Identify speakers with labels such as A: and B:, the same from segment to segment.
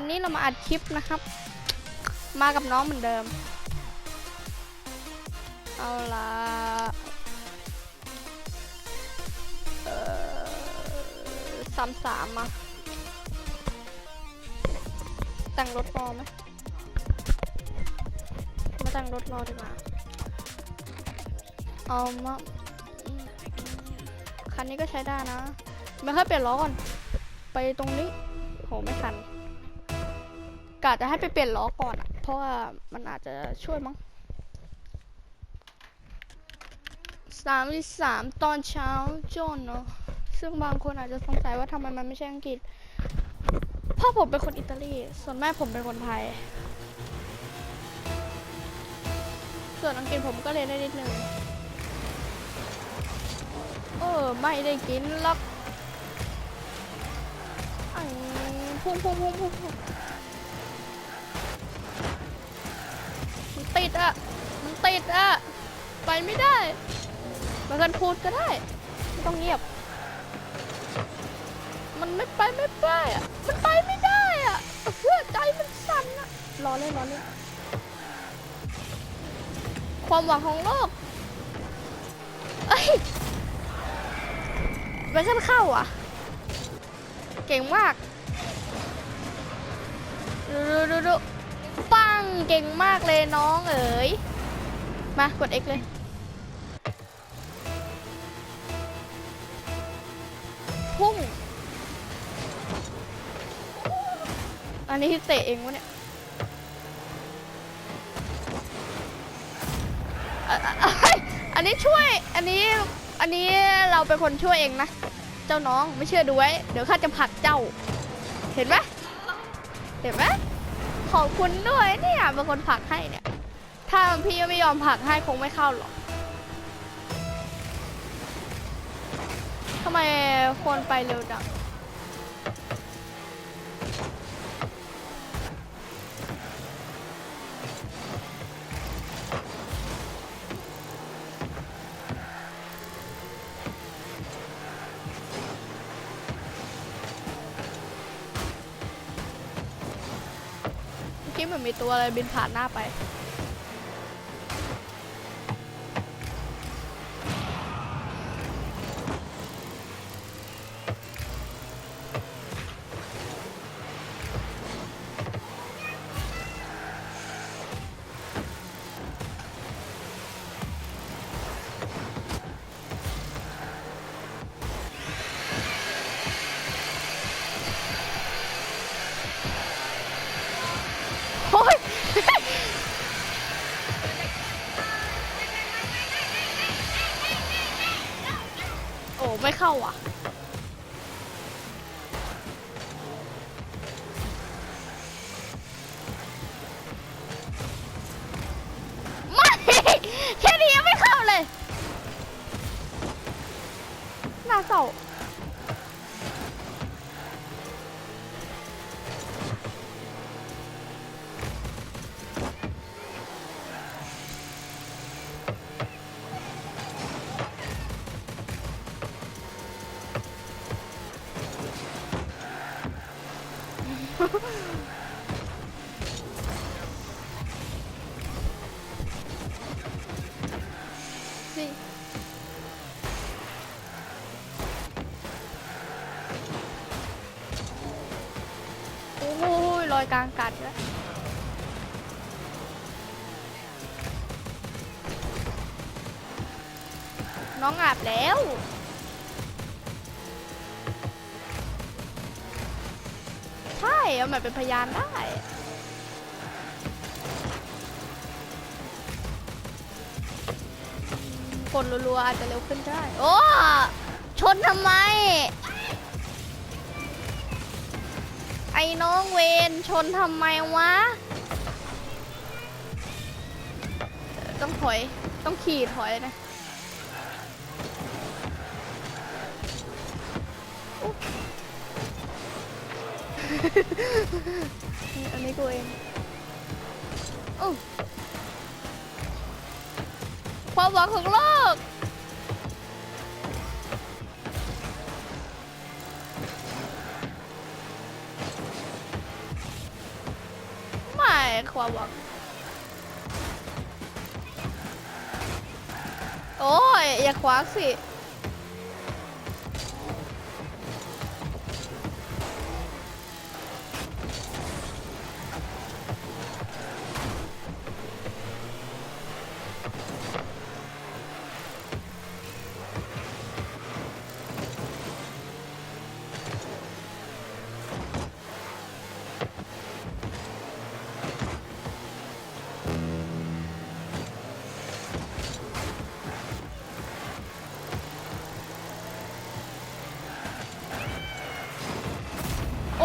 A: วันนี้เรามาอัดคลิปนะครับ มากับน้องเหมือนเดิม เอาละเอ่อสามสามมาแต่งรถรอไหมมาแต่งรถรอดีกว่า เอามาอืมคันนี้ก็ใช้ได้นะ ไม่ค่อยเปลี่ยนล้อก่อน ไปตรงนี้ โห ไม่ทันะจะให้ไปเปลี่ยนล้อก่อนอะเพราะว่ามันอาจจะช่วยมั้งสามวิสามตอนเช้าโจนเนาะซึ่งบางคนอาจจะสงสัยว่าทำไมมันไม่ใช่อังกฤษพ่อผมเป็นคนอิตาลี ส่วนแม่ผมเป็นคนไทย ส่วนอังกฤษผมก็เรียนได้นิดนึง เออ ไม่ได้กินหรอกอังพุ่งพุ่งพุ่งพุ่ง ติดอะมันติดอะไปไม่ได้มากันพูดก็ได้ ไม่ต้องเงียบ มันไม่ไปไม่ไปอะมันไปไม่ได้อะเพื่อใจมันสั่นอะรอเล่นรอเล่นความหวังของโลกเอ้ยไปขึ้นเข้าอะ เก่งมาก ดูดูดู เก่งมากเลยน้องเอ๋ย มากด X เลย พุ่ง อันนี้เตะเองวะเนี่ยอะอะอะเฮ้ยอันนี้ช่วย อันนี้ อันนี้เราเป็นคนช่วยเองนะ เจ้าน้องไม่เชื่อดูไว้ เดี๋ยวข้าจะผลักเจ้า เห็นไหมเห็นไหม ขอบคุณด้วยเนี่ยเป็นคนผลักให้เนี่ย ถ้าพี่ไม่ยอมผลักให้คงไม่เข้าหรอกทำไมคนไปเร็วจัง มีตัวอะไรบินผ่านหน้าไป โอ้ โอ้ยลอยกลางกัดแล้ว เป็นพยานได้กดรัวๆอาจจะเร็วขึ้นได้ โอ้ ชนทำไม ไอ้น้องเวนชนทำไมวะ ต้องถอย ต้องขี่ถอยนะ อันนี้กูเองอู้ความหวังของโลก ไม่ความหวัง โอ้ย อย่าขวางสิ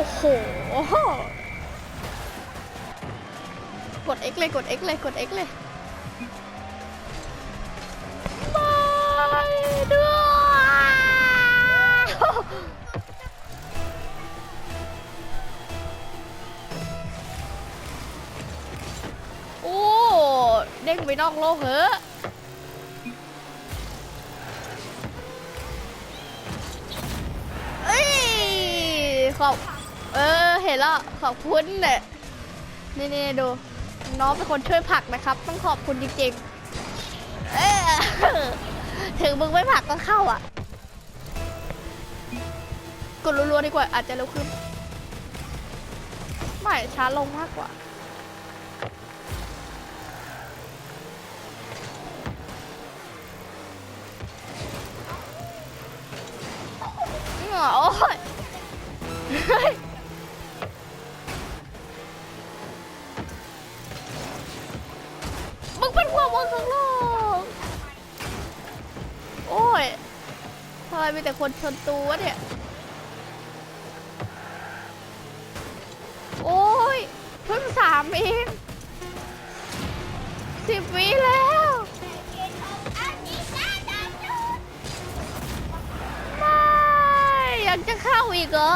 A: อ้โห กด X เลยกด X เลยกด X เลยไม่ด้วยโอ้ เด้งไปนอกโลกเหอะ ขอบคุณเนี่ยนี่นี่ดู น้องเป็นคนช่วยผลักนะครับ ต้องขอบคุณจริงๆถึงมึงไม่ผลักก็เข้าอะ กดรัวๆดีกว่าอาจจะเร็วขึ้น ไม่ช้าลงมากกว่า แต่คนชนตัวเนี่ย โอ้ยเพิ่งสามเองสิบวิแล้ว ไม่ อยากจะเข้าอีกเหรอ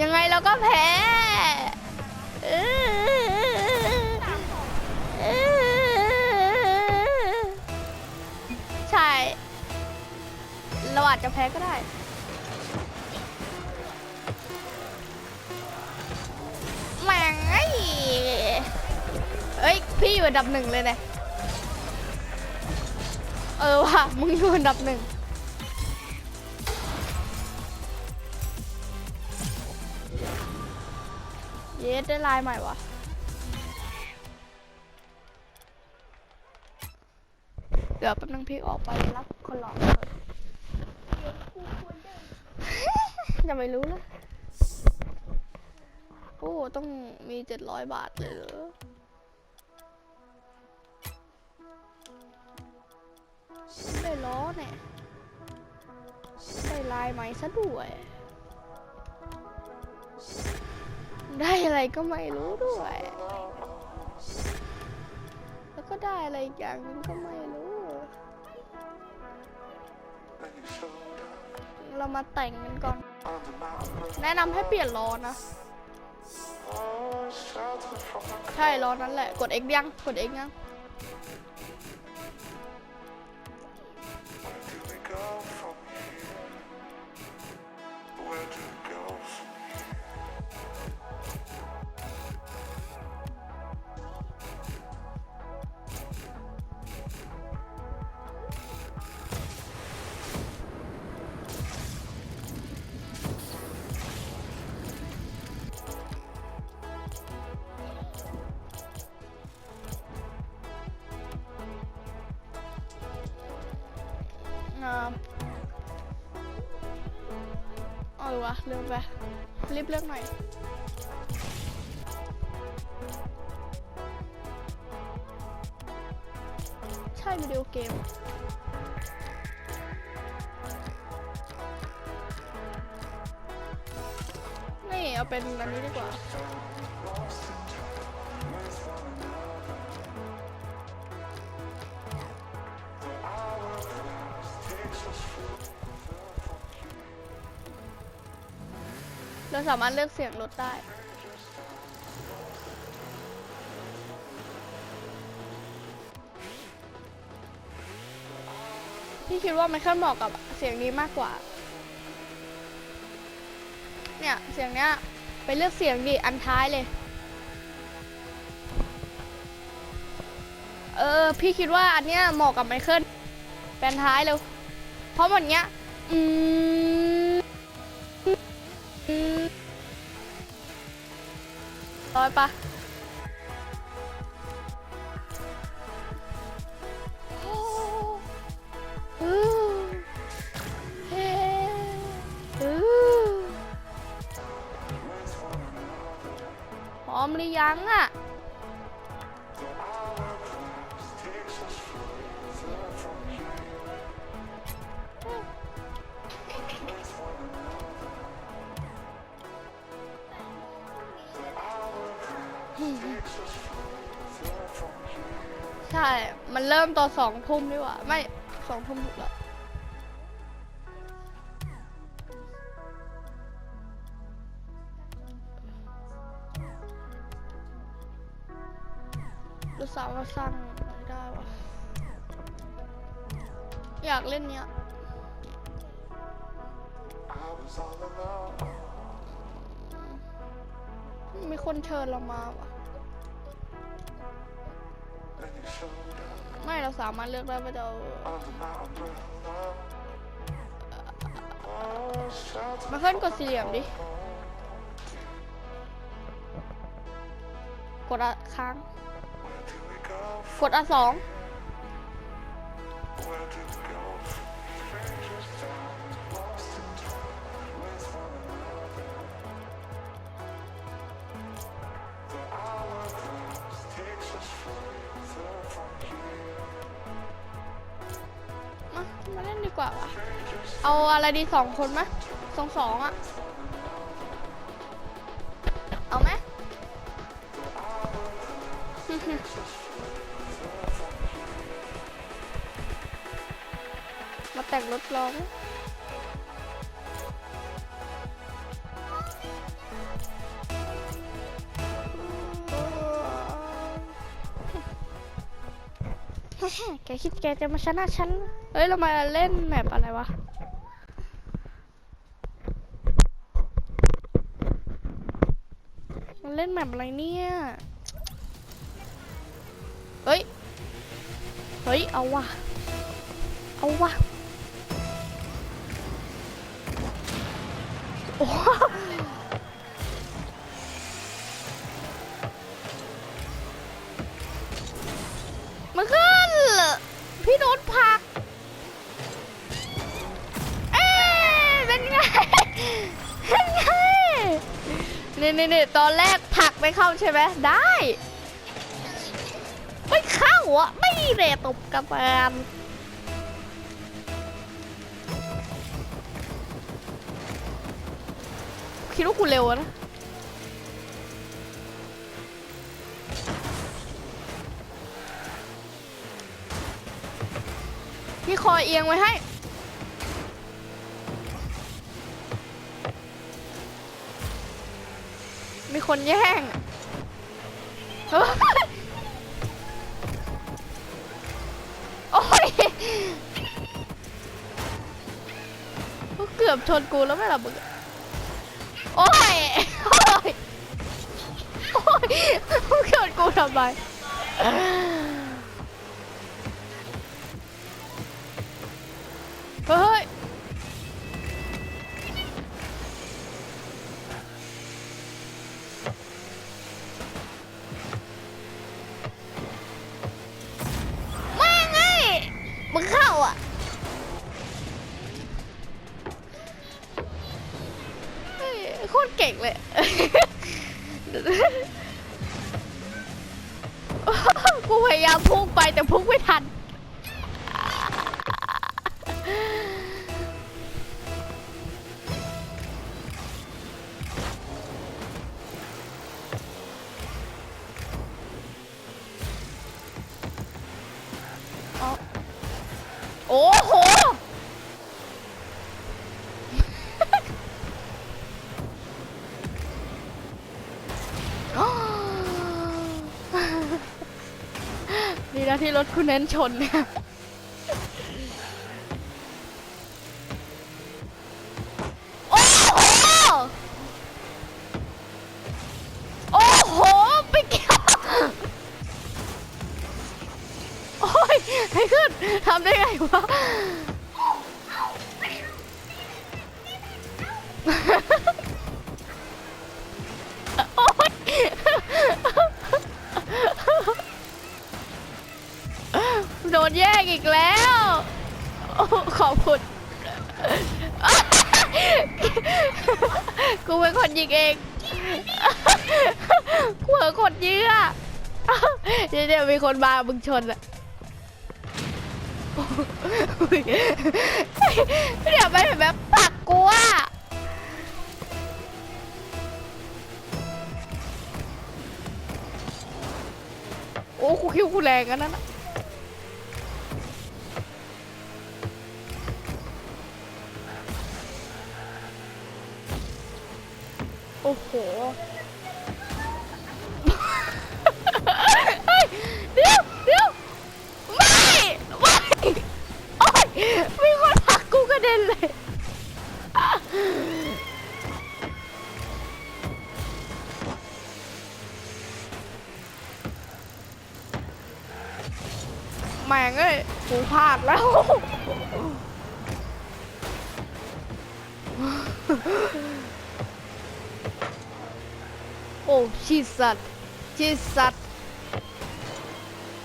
A: ยังไงเราก็แพ้ อาจจะแพ้ก็ได้แม่งไอ้เอ้ย พี่อยู่อันดับหนึ่งเลยเนี่ย เออว่ะ มึงอยู่อันดับหนึ่งเยสได้ลายใหม่วะเดี๋ยวแป๊บนึงพี่ออกไปรับคนหลอกก่อน จะไม่รู้เลยโอ้ต้องมีเจ็ดร้อยบาทเลยเหรอได้ล้อเนี่ยได้ลายไหมซะด้วย ได้อะไรก็ไม่รู้ด้วย แล้วก็ได้อะไรอย่างนึงก็ไม่รู้ เรามาแต่งกันก่อน แนะนำให้เปลี่ยนล้อนะ ใช่ล้อนั้นแหละ กด X ยัง กด X ยัง ออวะลืมไปรีบเลือกหน่อยใช่วิดีโอเกมาสามารถเลือกเสียงลดได้ พี่คิดว่าไมเคิลเหมาะกับเสียงนี้มากกว่า เนี่ยเสียงเนี้ยไปเลือกเสียงดิอันท้ายเลย เออ พี่คิดว่าอันเนี้ยเหมาะกับไมเคิลแปลนท้ายเร็วเพราะวันเนี้ยอืมอืม ร้อยปะ ใช่ มันเริ่มตอนสองทุ่มดีกว่า ไม่สองทุ่มถูกแล้วดูสาวว่าสร้างไม่ได้วะอยากเล่นเนี้ย คนเชิญเรามาวะไม่เราสามารถเลือกได้ว่าจะเอา
B: under my umbrella. Oh, shelter
A: มาขึ้นกดสี่เหลี่ยมดิ กดอะค้าง กดอะสอง กว่าวะเอาอะไรดีสองคนไหมสองสองอะเอาไหมมาแต่งรถรอง กคิดแกจะมาชนะฉัน เฮ้ย เรามาเล่นแมปอะไรวะ มันเล่นแมปอะไรเนี่ย เฮ้ย เฮ้ย เอาวะเอาวะโอ้ นี่นี่นี่ตอนแรกผักไม่เข้าใช่ไหมได้ ไม่เข้าอะไม่เรตบกระบาลคิดว่ากูเร็วนะพี่คอยเอียงไว้ให้ มีคนแย่งเฮ้ยโอ้ยเกือบชนกูแล้วไม่หลับมึงอโอ้ย โอ้ย โอ้ยมึงชนกูทำไม พยายามพุ่งไปแต่พุ่งไม่ทัน ที่รถคุณเน้นชนเนี่ย กูเป็นคนยิงเอง กูเป็นคนยิงอะเดี๋ยวเดี๋ยวมีคนมามึงชนอะเดี๋ยวไปเห็นแบบปักกูอะโอ้กูคิวกูแรงกันนั่นนะโอ้โห เฮ้ยเดี๋ยวเดี๋ยวไม่ไม่โอ๊ยมีคนผลักกูกระเด็ นเลย แม่งเอ้ยกูพลาดแล้ว โอ้ชีสัตชีสัต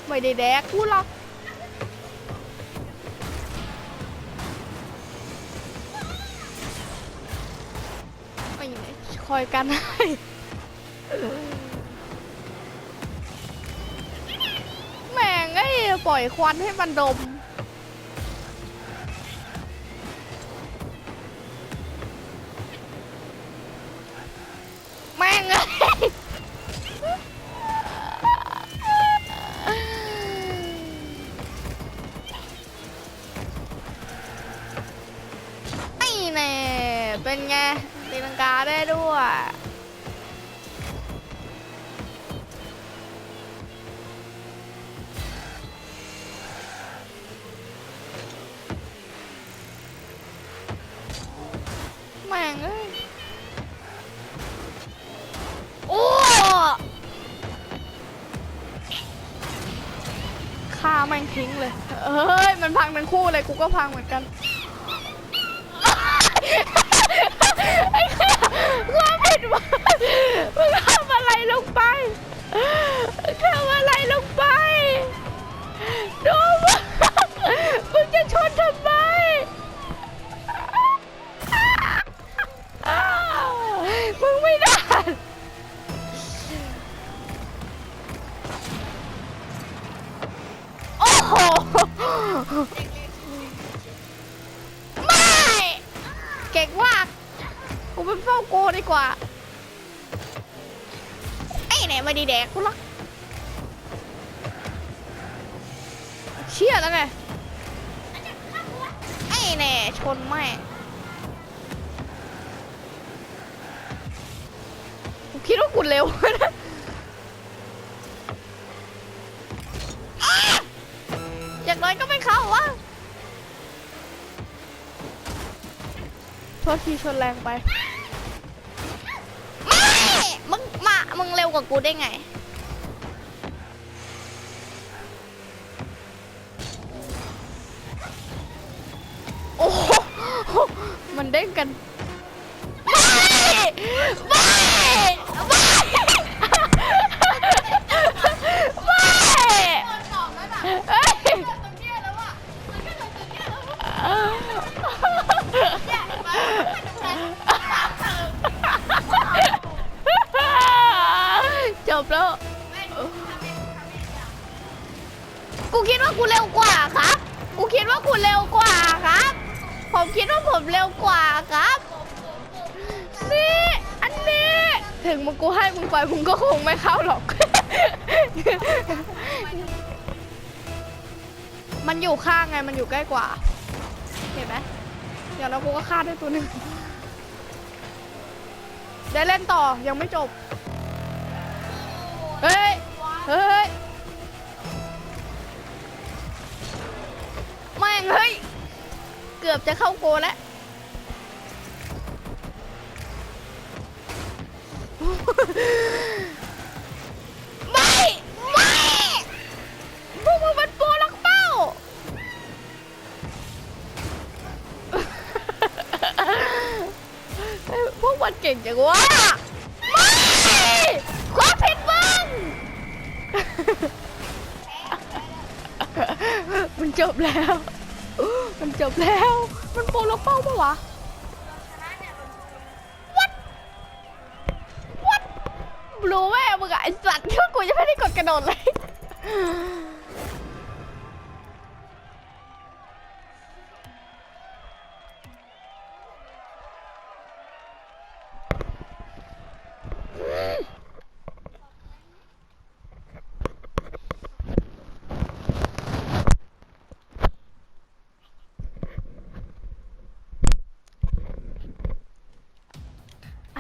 A: ไม่ได้แดกกูหรอก คอยกันให้แม่งไอ้ปล่อยควันให้มันดม มันพังทั้งคู่เลยกูก็พังเหมือนกันไอ้ข้าความผิดว่ามึงทำอะไรลงไป กูรอกเชี่ยแล้วไงไอ้แน่ชนแม่กูคิดว่ากูเร็วนะอย่างน้อยก็ไม่เข้าวะโทษทีชนแรงไป ไม่ มึงมา มึงเร็วกว่ากูได้ไง โอ้โหมัน เด้งกัน ได้ตัวหนึ่งได้เล่นต่อยังไม่จบ เฮ้ย เฮ้ยแม่งเฮ้ย เกือบจะเข้าโกแล้ว แล้ว มันจบแล้ว มันโปรล็อกเป้าปะวะ What What รู้แม่มึงอะไอสัตว์ที่กูจะไม่ได้กดกระโดดเลย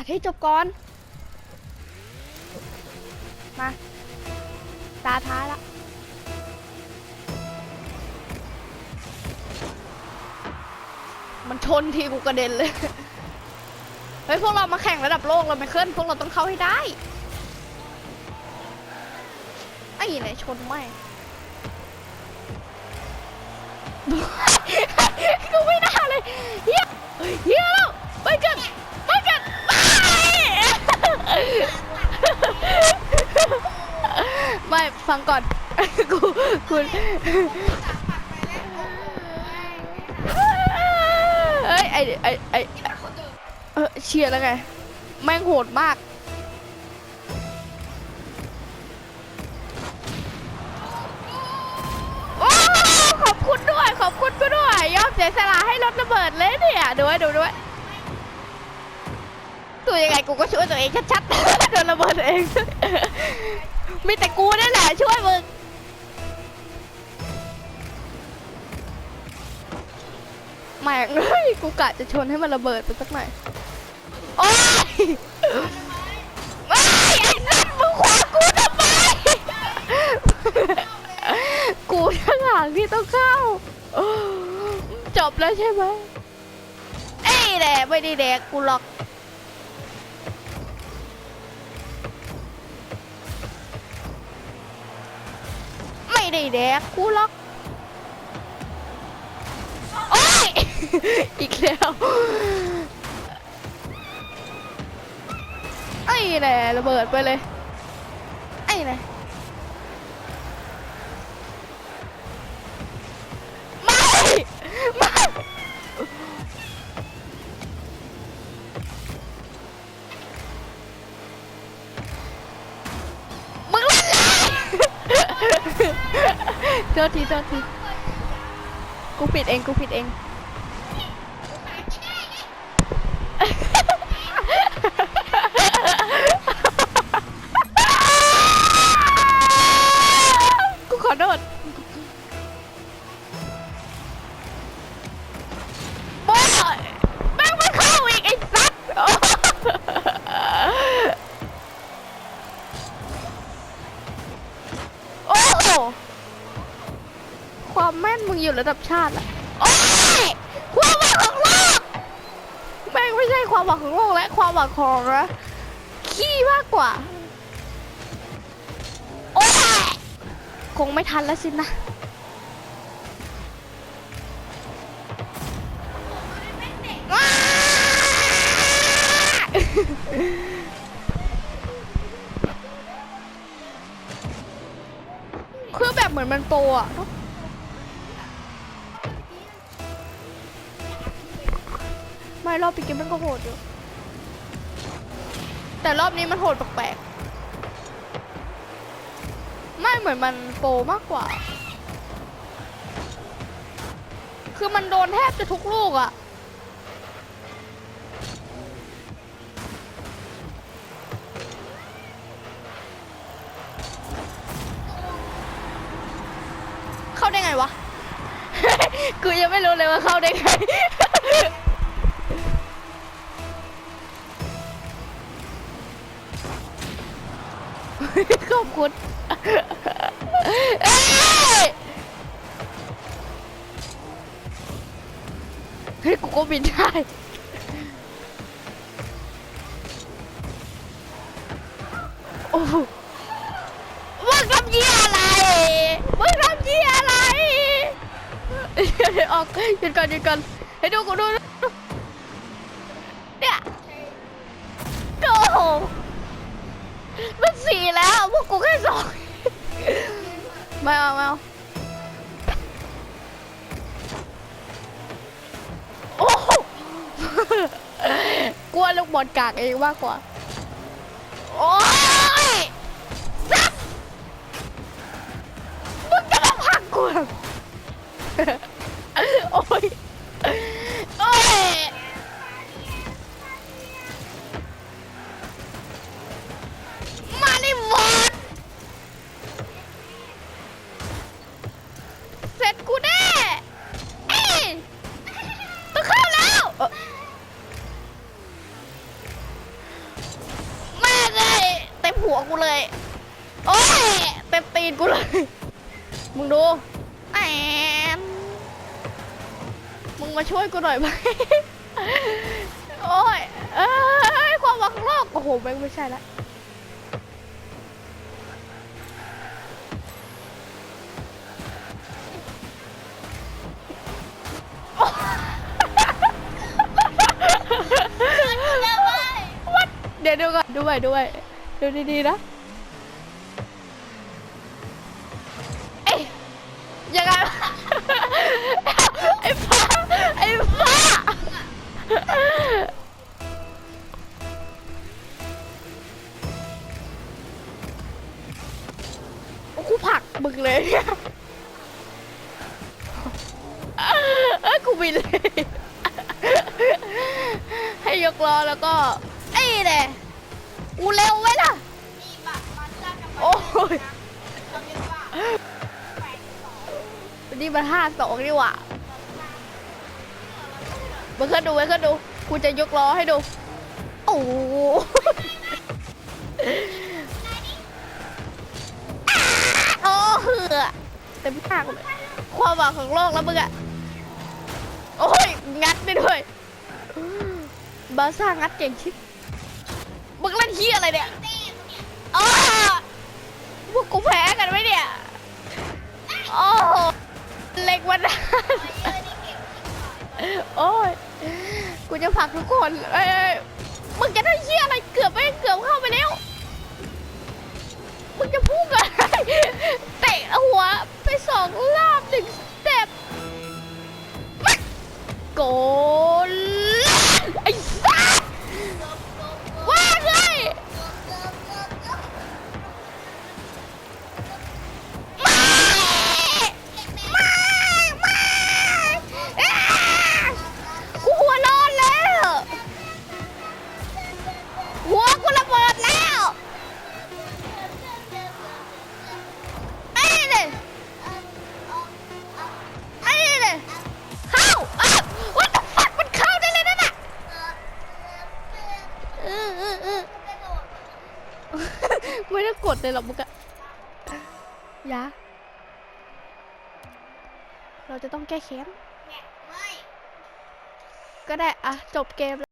A: อะให้จบก่อน มา ตาท้ายละมันชนทีกูกระเด็นเลย เฮ้ย พวกเรามาแข่งระดับโลกเราไม่เคลื่อนพวกเราต้องเข้าให้ได้ ไอ้ไหนชนไม่กูไม่น่าเลยเฮียเฮียแล้วไปกันไปกันไป ไม่ฟังก่อน กูคุณเอ้ยไอไอไอเออเชียร์แล้วไง แม่งโหดมากโอ้ขอบคุณด้วย ขอบคุณกูด้วย ยอมเสียสละให้รถระเบิดเลยเนี่ยดูไว้ดูด้วยตัวยังไงกูก็ช่วยตัวเองชัดๆโดนระเบิดเอง มีแต่กูนี่แหละช่วยมึง แม่งเฮ้ยกูกะจะชนให้มันระเบิดไปสักหน่อย โอ้ยไม่ไอ้นั่นมึงขวางกูทำไม กูทั้งหางที่ต้องเข้า จบแล้วใช่ไหม เอ้ยแหละไม่ได้แดกกูหรอก ไม่ได้แดกกูล็อกโอ้ย อีกแล้วไอ้แหละระเบิดไปเลยไอ้แหละ ษทีโทษทีกูผิดเองกูผิดเอง กูขอโทษโกและควาของนะขี้มากกว่า โอ้ยคงไม่ทันแล้วสินะ คือแบบเหมือนมันโปรอะไม่รอบปีเกมมันก็โหดอยู่ แต่รอบนี้มันโหดแปลกๆ ไม่เหมือนมันโปรมากกว่า คือมันโดนแทบจะทุกลูกอะเข้าได้ไงวะ กูยังไม่รู้เลยว่าเข้าได้ไง ขอบคุณเอ้ยเฮ้ยกูก็บินได้โอ้มึงทำยี่อะไรมึงทำยี่อะไรออกหยุดก่อนหยุดก่อนให้ดูกูดู ไม่เอาไม่เอาโอ้โห กลัวลูกบอลกากเองมากกว่า โอ้ยซับมึงจะมาพักกู หัวกูเลย โอ้ยเต็มตีนกูเลย มึงดูแอนมึงมาช่วยกูหน่อยไหมโอ้ยเอ้ยความหวังโลกโอ้โหแม่งไม่ใช่ละวัดเดี๋ยวดูก่อนดูใหม่ดูใหม่ ดูดีๆนะ เอ้ยยังไง ไอ้ฟ้าไอ้ฟ้าโอ้กูผลักมึงเลยเอ้ยกูบินเลย ให้ยกล้อแล้วก็ ไอ้เนี่ย กูเร็วไว้ล่ะโอ้ยนี่มันห้าสองนี่หว่ามาขึ้นดูมาขึ้นดูกูจะยกล้อให้ดู โอ้โหโอ้เหือเต็มปากเลยความหวังของโลกแล้วมึงอะโอ้ย งัดได้ด้วย บาซ่างัดเก่งชิบมึ งเล่นเฮียอะไรเนี่ยอ้พวกกูแพ้กันไหมเนี่ยโอ้โหเล็กวันนั้นโอ้ย กูจะผลักทุกคนเอ้ยเอ้ยมึงจะได้เฮียอะไรเกือบไปเกือบเข้าไปแล้ว มึงจะพุ่งอะ เลยหรอกมึงอะอยาเราจะต้องแก้แค้นก็ได้อะจบเกมแล้ว